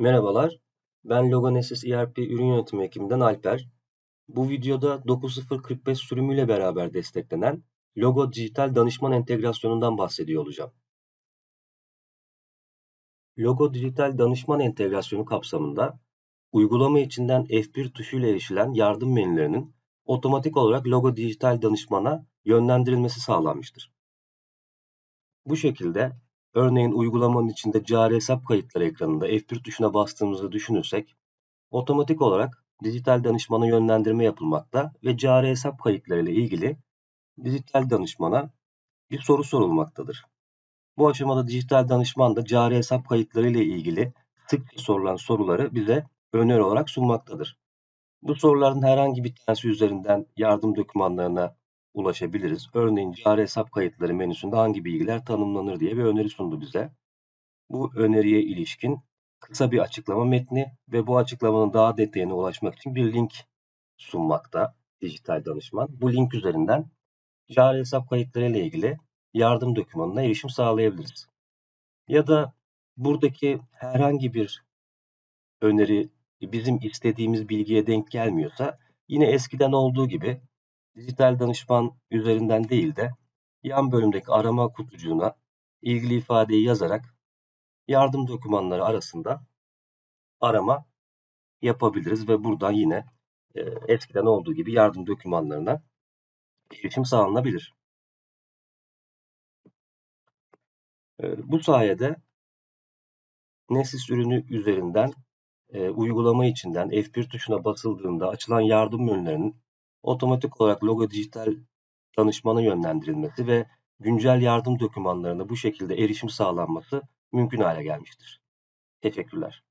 Merhabalar, ben Logonesis ERP ürün yönetimi ekibinden Alper. Bu videoda 9045 sürümüyle beraber desteklenen Logo Dijital Danışman Entegrasyonu'ndan bahsediyor olacağım. Logo Dijital Danışman Entegrasyonu kapsamında uygulama içinden F1 tuşuyla erişilen yardım menülerinin otomatik olarak Logo Dijital Danışman'a yönlendirilmesi sağlanmıştır. Bu şekilde Örneğin uygulamanın içinde cari hesap kayıtları ekranında F1 tuşuna bastığımızı düşünürsek, otomatik olarak dijital danışmana yönlendirme yapılmakta ve cari hesap kayıtları ile ilgili dijital danışmana bir soru sorulmaktadır. Bu aşamada dijital danışman da cari hesap kayıtları ile ilgili sık sorulan soruları bize öneri olarak sunmaktadır. Bu soruların herhangi bir tanesi üzerinden yardım dokümanlarına ulaşabiliriz. Örneğin cari hesap kayıtları menüsünde hangi bilgiler tanımlanır diye bir öneri sundu bize. Bu öneriye ilişkin kısa bir açıklama metni ve bu açıklamanın daha detayına ulaşmak için bir link sunmakta dijital danışman. Bu link üzerinden cari hesap kayıtları ile ilgili yardım dokümanına erişim sağlayabiliriz. Ya da buradaki herhangi bir öneri bizim istediğimiz bilgiye denk gelmiyorsa yine eskiden olduğu gibi dijital danışman üzerinden değil de yan bölümdeki arama kutucuğuna ilgili ifadeyi yazarak yardım dokümanları arasında arama yapabiliriz ve buradan yine e, eskiden olduğu gibi yardım dokümanlarına erişim sağlanabilir. E, bu sayede Nessis ürünü üzerinden e, uygulama içinden F1 tuşuna basıldığında açılan yardım menülerinin otomatik olarak Logo Dijital danışmana yönlendirilmesi ve güncel yardım dokümanlarına bu şekilde erişim sağlanması mümkün hale gelmiştir. Teşekkürler.